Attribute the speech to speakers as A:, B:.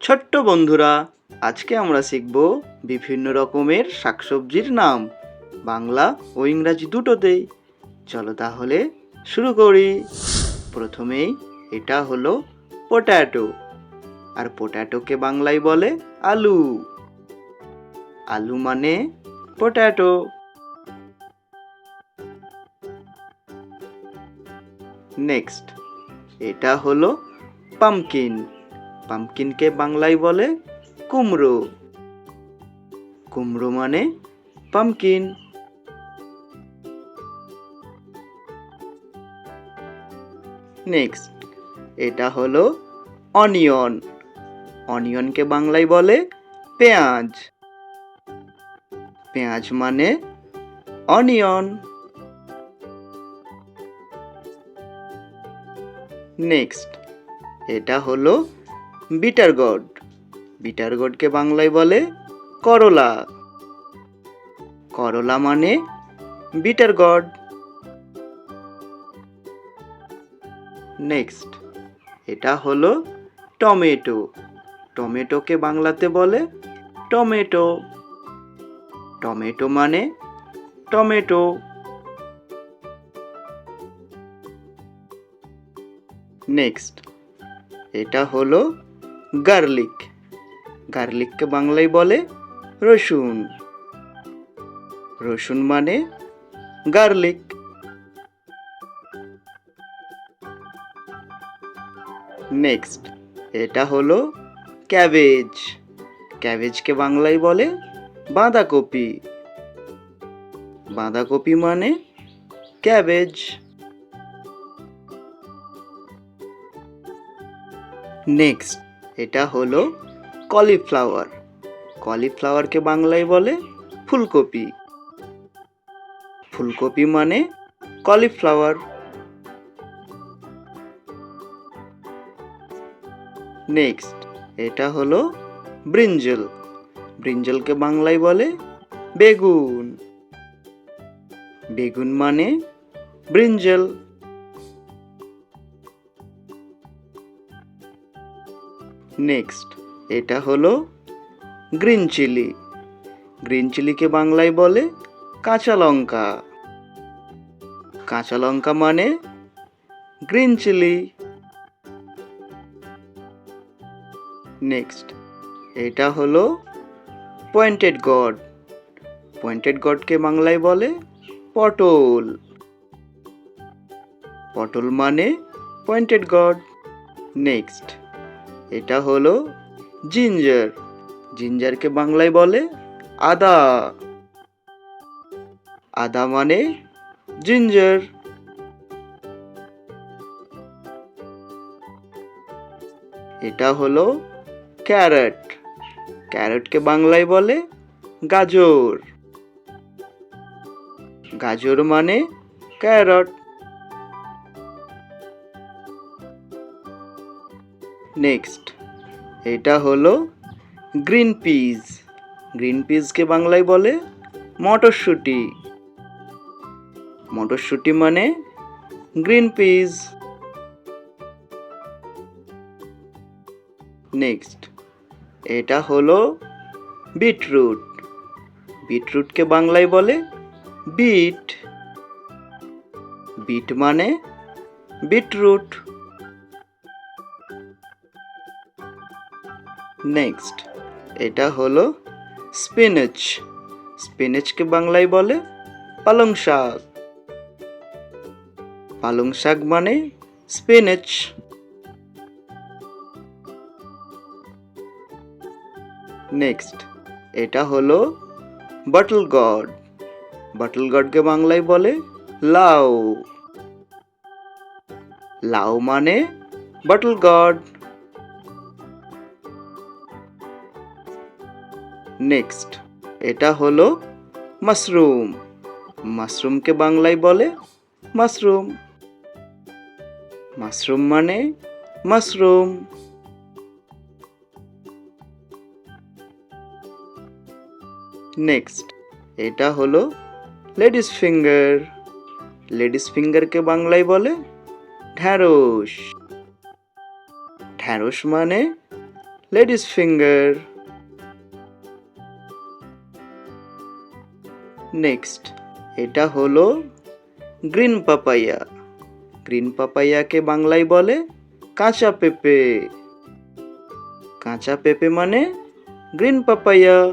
A: ছোট্ট বন্ধুরা, আজকে আমরা শিখব বিভিন্ন রকমের শাকসবজির নাম। বাংলা ও ইংরাজি দুটোতেই। চলো তাহলে শুরু করি। প্রথমেই এটা হলো পোট্যাটো আর পোট্যাটোকে বাংলায় বলে আলু। আলু মানে পোট্যাটো নেক্সট এটা হলো পামকিন পামকিনকে বাংলায় বলে কুমড়ো। কুমড়ো মানে পামকিন নেক্সট এটা হলো অনিয়ন। অনিয়নকে বাংলায় বলে পেঁয়াজ। পেঁয়াজ মানে অনিয়ন। নেক্সট এটা হলো বিটার গড বিটার গডকে বাংলায় বলে করলা। করলা মানে বিটার গড নেক্সট, এটা হলো টমেটো। টমেটোকে বাংলাতে বলে টমেটো। টমেটো মানে টমেটো। নেক্সট, এটা হলো গার্লিক। গার্লিককে বাংলায় বলে রসুন। রসুন মানে গার্লিক। নেক্সট, এটা হলো ক্যাবেজ। ক্যাবেজকে বাংলায় বলে বাঁধাকপি। বাঁধাকপি মানে ক্যাবেজ। নেক্সট এটা হলো কলিফ্লাওয়ার। কলিফ্লাওয়ারকে বাংলায় বলে ফুলকপি। ফুলকপি মানে কলিফ্লাওয়ার। নেক্সট, এটা হলো ব্রিঞ্জল। ব্রিঞ্জলকে বাংলায় বলে বেগুন। বেগুন মানে ব্রিঞ্জল। নেক্সট এটা হলো গ্রিন চিলি গ্রিন চিলিকে বাংলায় বলে কাঁচা লঙ্কা। কাঁচা লঙ্কা মানে গ্রিন চিলি নেক্সট এটা হলো পয়েন্টেড গড পয়েন্টেড গডকে বাংলায় বলে পটল। পটল মানে পয়েন্টেড গড নেক্সট এটা হলো জিঞ্জার। জিঞ্জারকে বাংলায় বলে আদা। আদা মানে জিঞ্জার। এটা হলো ক্যারট। ক্যারটকে বাংলায় বলে গাজর। গাজর মানে ক্যারট। নেক্সট এটা হলো গ্রিন পিস গ্রিন পিসকে বাংলায় বলে মটরশুঁটি। মটরশুঁটি মানে গ্রিন পিস নেক্সট এটা হলো বিটরুট বিটরুটকে বাংলায় বলে বিট বিট মানে বিটরুট নেক্সট, এটা হলো স্পিনেচ। স্পিনেচকে বাংলায় বলে পালং শাক। পালং শাক মানে স্পিনেচ। নেক্সট, এটা হলো বাটল গড বাটল গডকে বাংলায় বলে লাউ। লাউ মানে বাটল গড নেক্সট এটা হলো মাশরুম মাশরুমকে বাংলায় বলে মাশরুম মাশরুম মানে মাশরুম নেক্সট এটা হলো লেডিস ফিঙ্গার লেডিস ফিঙ্গারকে বাংলায় বলে ঢ্যাঁড়স. ঢ্যাঁড়স মানে লেডিস ফিঙ্গার নেক্সট এটা হলো গ্রিন পাপাইয়া গ্রিন পাপাইয়াকে বাংলায় বলে কাঁচা পেঁপে। কাঁচা পেঁপে মানে গ্রিন পাপাইয়া